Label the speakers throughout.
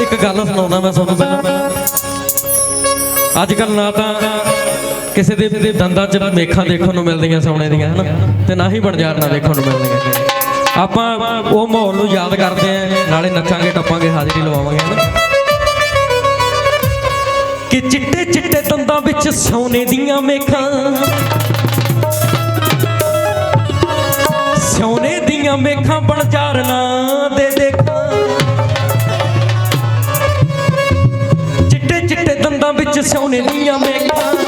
Speaker 1: ਇੱਕ ਗੱਲ ਸੁਣਾਉਂਦਾ ਮੈਂ ਤੁਹਾਨੂੰ ਪਹਿਲਾਂ। ਅੱਜ ਕੱਲ ਨਾ ਤਾਂ ਕਿਸੇ ਦੇ ਦੰਦਾਂ 'ਚ ਮੇਖਾਂ ਦੇਖਣ ਨੂੰ ਮਿਲਦੀਆਂ ਸੋਨੇ ਦੀਆਂ, ਹਨਾ? ਤੇ ਨਾ ਹੀ ਬਣਜਾਰਨਾ ਦੇਖਣ ਨੂੰ ਮਿਲਦੀਆਂ। ਆਪਾਂ ਉਹ ਮਾਹੌਲ ਨੂੰ ਯਾਦ ਕਰਦੇ ਆਂ ਨਾਲੇ ਨੱਚਾਂਗੇ, ਟੱਪਾਂਗੇ, ਹਾਜ਼ਰੀ ਲਵਾਵਾਂਗੇ, ਹਨਾ? ਕਿ ਚਿੱਟੇ ਚਿੱਟੇ ਦੰਦਾਂ ਵਿੱਚ ਸੋਨੇ ਦੀਆਂ ਮੇਖਾਂ, ਸੋਨੇ ਦੀਆਂ ਮੇਖਾਂ ਬਣਜਾਰਨਾ ਦੇ ਚਿੱਟੇ ਦੰਦਾਂ ਵਿੱਚ ਸੋਨੇ ਦੀਆਂ ਮੇਖਾਂ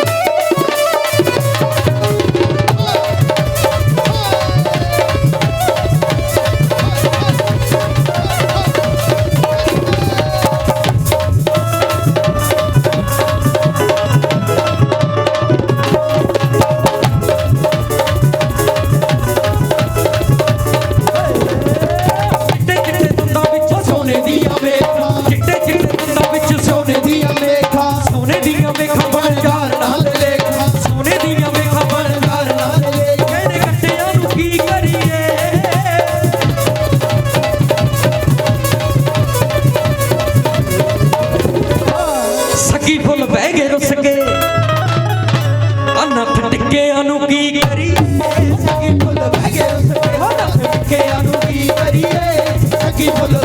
Speaker 1: ਬਹਿ ਗਏ ਰੁੱਸ ਕੇ। ਆ ਨੱਥ ਟਿੱਕਿਆਂ ਨੂੰ ਕੀ ਕਰੀਏ?
Speaker 2: ਸਕੀ ਫੁੱਲ ਬਹਿ ਗਏ ਉਸ ਤੇ ਹੋ ਨੱਥ ਟਿੱਕਿਆਂ ਨੂੰ ਕੀ ਕਰੀਏ? ਸਕੀ ਫੁੱਲ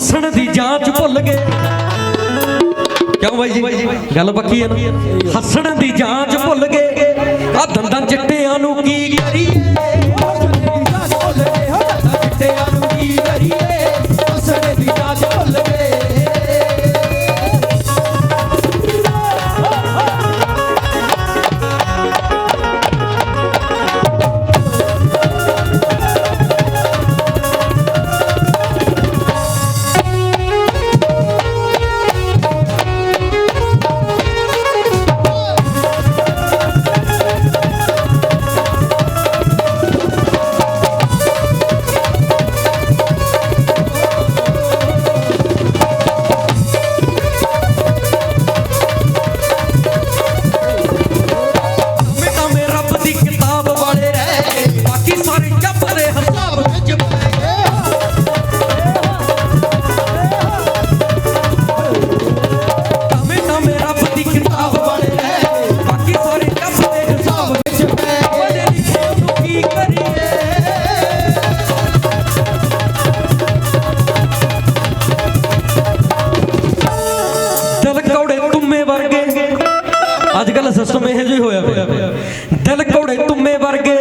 Speaker 1: ਹੱਸਣ ਦੀ ਜਾਂਚ ਭੁੱਲ ਗਏ। ਕਿਉਂ ਬਾਈ ਜੀ? ਗੱਲ ਪੱਕੀ ਹੈ ਨਾ? ਹੱਸਣ ਦੀ ਜਾਂਚ ਭੁੱਲ ਗਏ। ਆ ਦੰਦਾਂ ਚਿੱਟਿਆਂ ਨੂੰ ਕੀ ਕਰੀਏ? ਇਹੋ ਜਿਹਾ ਹੋਇਆ ਪਿਆ। ਦਿਲ ਘੋੜੇ ਤੁੰਮੇ ਵਰਗੇ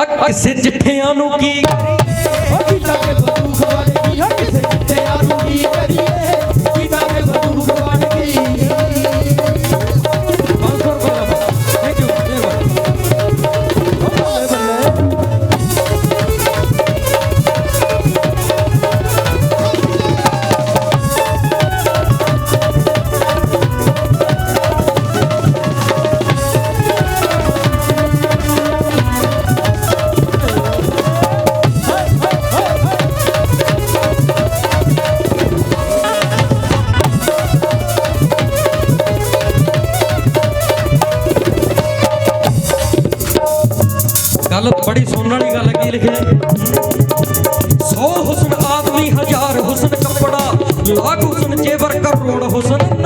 Speaker 1: ਆ ਕਿਸੇ ਚਿੱਠਿਆਂ ਨੂੰ ਕੀ ਕਰੀਏ?
Speaker 2: ਉਹ ਗੀਤਾ ਕੇ ਬੰਦੂਕ ਵੜ ਗਈ ਹੋ ਕਿਸੇ ਕਿਤੇ ਆਨੂੰ ਕੀ ਕਰੀਏ?
Speaker 1: ਸੌ ਹੁਸਨ ਆਦਮੀ ਹਜ਼ਾਰ ਹੁਸਨ ਕੱਪੜਾ ਲੱਖ ਹੁਸਨ ਜੇਵਰ ਕਰੋੜ ਹੁਸਨ।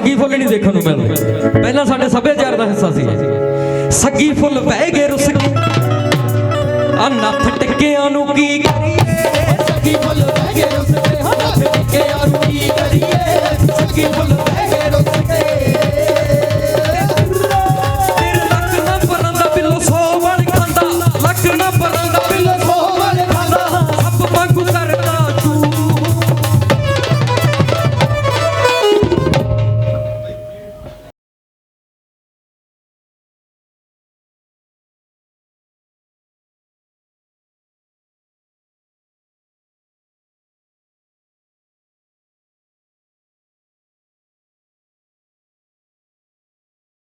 Speaker 1: ਸੱਗੀ ਫੁੱਲ ਨਹੀਂ ਦੇਖਣ ਨੂੰ ਮਿਲਦੇ। ਪਹਿਲਾਂ ਸਾਡੇ ਸੱਭਿਆਚਾਰ ਦਾ ਹਿੱਸਾ ਸੀ। ਸੱਗੀ ਫੁੱਲ ਬਹਿ ਗਏ ਰੁੱਸ ਕੇ। ਆ ਨੱਥ ਟਿੱਕਿਆਂ ਨੂੰ ਕੀ ਕਰੀਏ?
Speaker 2: ਸੱਕੀ ਫੁੱਲ ਬਹਿ ਗਏ ਉਸ ਤੇ ਹੋ ਨੱਥ ਟਿੱਕੇ ਆਨੂੰ ਕੀ ਕਰੀਏ? ਸੱਕੀ ਫੁੱਲ